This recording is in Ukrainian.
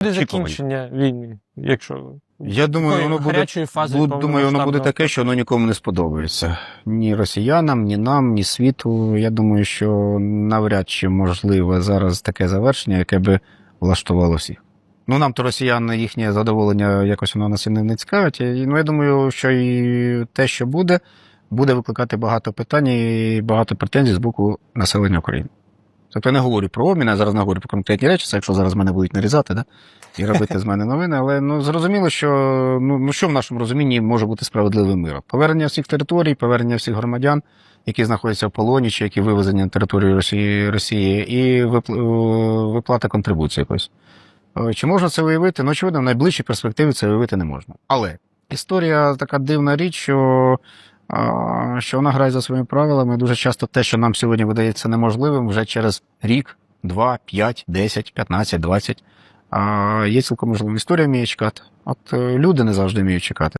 Буде закінчення війни, якщо Я думаю, воно буде, фази бу- думаю, воно буде таке, що воно нікому не сподобається. Ні росіянам, ні нам, ні світу. Я думаю, що навряд чи можливе зараз таке завершення, яке би влаштувало всіх. Ну, нам то росіяни їхнє задоволення якось воно нас і не не цікавить. І, ну, я думаю, що і те, що буде, буде викликати багато питань і багато претензій з боку населення України. Тобто я не говорю про обмін, я зараз не говорю про конкретні речі, це якщо зараз мене будуть нарізати, да? і робити з мене новини. Але ну зрозуміло, що ну, ну що в нашому розумінні може бути справедливим миром? Повернення всіх територій, повернення всіх громадян, які знаходяться в полоні, чи які вивезені на територію Росії, Росії, і е, виплата контрибуції якось. Е, Чи можна це виявити? Ну, очевидно, в найближчій перспективі це виявити не можна. Але історія така дивна річ, що, що вона грає за своїми правилами. Дуже часто те, що нам сьогодні видається неможливим, вже через рік, два, п'ять, десять, п'ятнадцять, двадцять. Є цілком можливо. Історія вміє чекати. От е, люди не завжди вміють чекати.